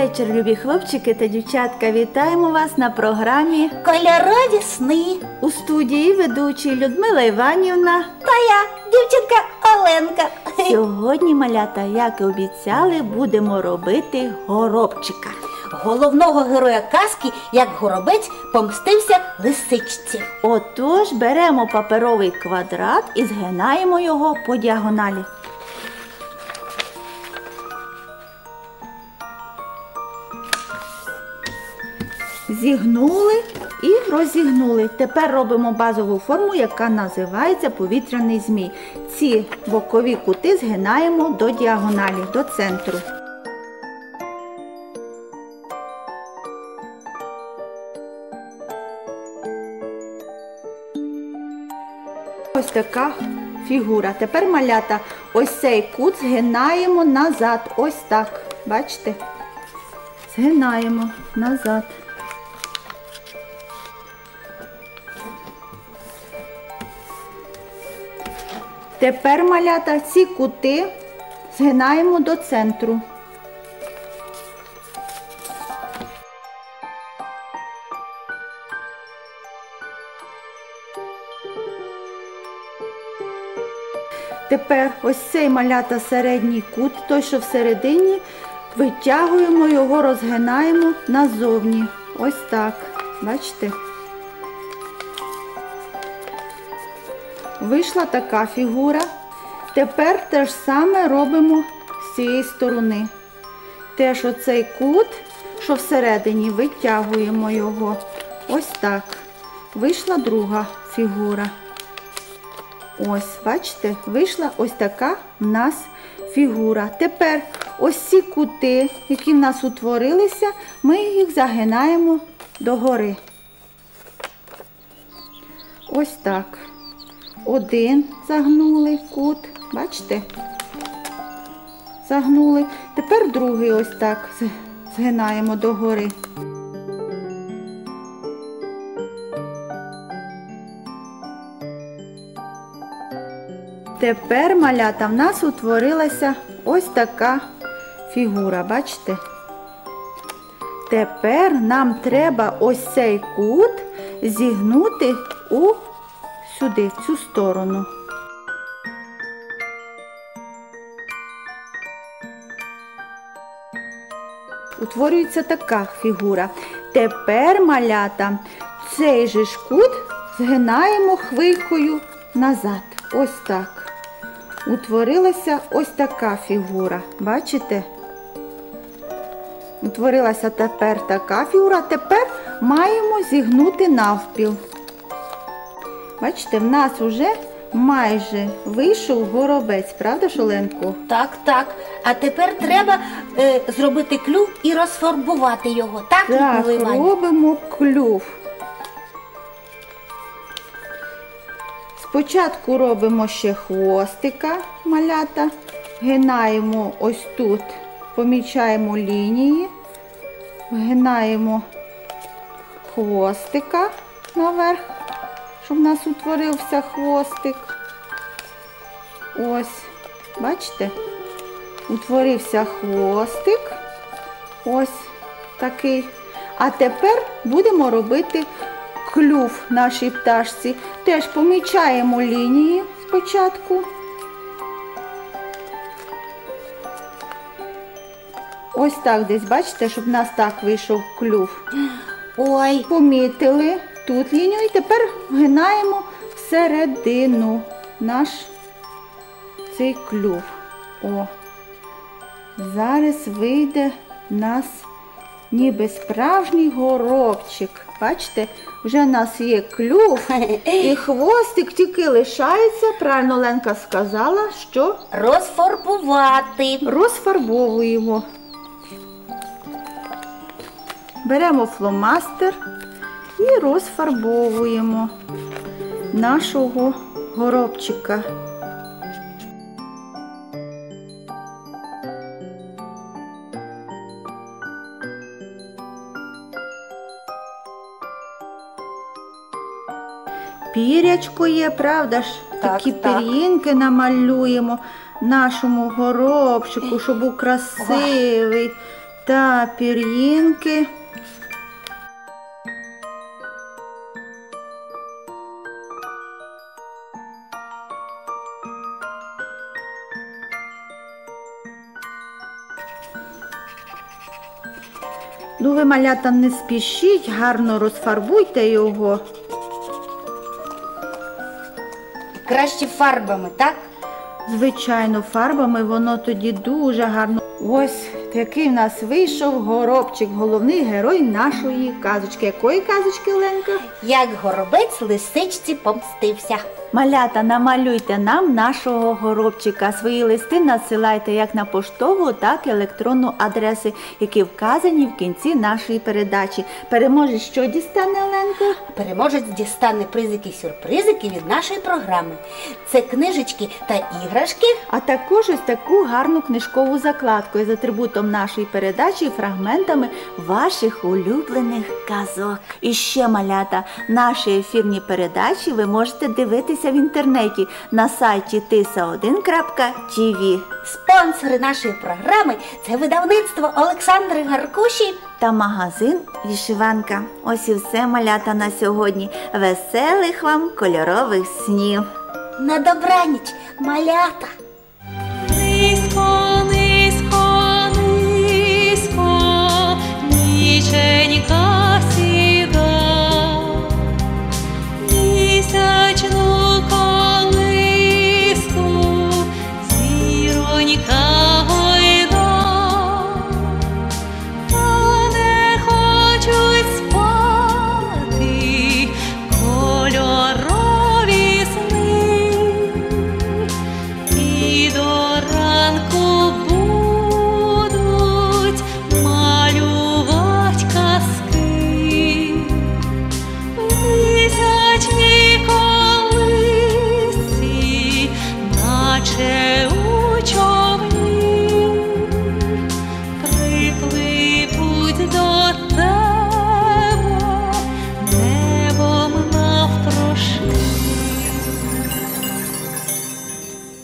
вечір, любі хлопчики та дівчатка. Вітаємо вас на програмі Кольорові сни. у студії ведучі Людмила Іванівна. Та я, дівчинка Оленка. Сьогодні, малята, як і обіцяли, будемо робити горобчика. Головного героя казки, як горобець, помстився лисичці. Отож, беремо паперовий квадрат і згинаємо його по діагоналі. Зігнули і розігнули. Тепер робимо базову форму, яка називається повітряний змій. Ці бокові кути згинаємо до діагоналі, до центру. Ось така фігура. Тепер малята, ось цей кут згинаємо назад. Ось так. Бачите? Згинаємо назад. Тепер малята ці кути згинаємо до центру. Тепер ось цей малята середній кут, той, що всередині, витягуємо його, розгинаємо назовні. Ось так. Бачите? Вийшла така фігура. Тепер те ж саме робимо з цієї сторони. Теж оцей кут, що всередині, витягуємо його. Ось так. Вийшла друга фігура. Ось, бачите, вийшла ось така в нас фігура. Тепер ось ці кути, які в нас утворилися, ми їх загинаємо догори. Ось так. Один загнули кут, бачите? Загнули. Тепер другий ось так згинаємо догори. Тепер малята в нас утворилася ось така фігура, бачите? Тепер нам треба ось цей кут зігнути у сюди, в цю сторону. Утворюється така фігура. Тепер малята цей же ж кут згинаємо хвилькою назад. Ось так. Утворилася ось така фігура. Бачите? Утворилася тепер така фігура. Тепер маємо зігнути навпіл. Бачите, в нас вже майже вийшов горобець, правда, Шоленко? Так, так. А тепер треба е, зробити клюв і розфарбувати його. Так, Так, Людмила Іванівна? робимо клюв. Спочатку робимо ще хвостика малята, гинаємо ось тут, помічаємо лінії, гинаємо хвостика наверх, щоб у нас утворився хвостик. Ось, бачите? Утворився хвостик. Ось такий. А тепер будемо робити клюв нашій пташці. Теж помічаємо лінії спочатку. Ось так десь, бачите, щоб в нас так вийшов клюв. Ой, Помітили тут лінію і тепер вгинаємо всередину наш цей клюв. О, зараз вийде в нас ніби справжній горобчик. Бачите, вже в нас є клюв і хвостик тільки лишається, правильно Ленка сказала, що розфарбувати. розфарбовуємо. Беремо фломастер і розфарбовуємо нашого горобчика. Пірячко є, правда ж? Так, Такі так. пір'їнки намалюємо нашому горобчику, щоб був красивий, та пір'їнки. Ну, ви, малята, не спішіть, гарно розфарбуйте його. Краще фарбами, так? Звичайно, фарбами воно тоді дуже гарно. Ось такий в нас вийшов горобчик, головний герой нашої казочки. Якої казочки, Оленка? Як горобець лисичці помстився. Малята, намалюйте нам нашого горобчика. Свої листи надсилайте як на поштову, так і електронну адреси, які вказані в кінці нашої передачі. Переможе, що дістане Оленка? Переможець дістане призики-сюрпризики від нашої програми. Це книжечки та іграшки. А також ось таку гарну книжкову закладку з атрибутом нашої передачі і фрагментами ваших улюблених казок. І ще малята, наші ефірні передачі ви можете дивитися в інтернеті на сайті tisa1.tv Спонсори нашої програми це видавництво Олександри Гаркуші. та магазин Вішиванка. Ось і все малята на сьогодні. Веселих вам кольорових снів! На добраніч, малята! і до ранку будуть малювать казки, висячні колиці, наче.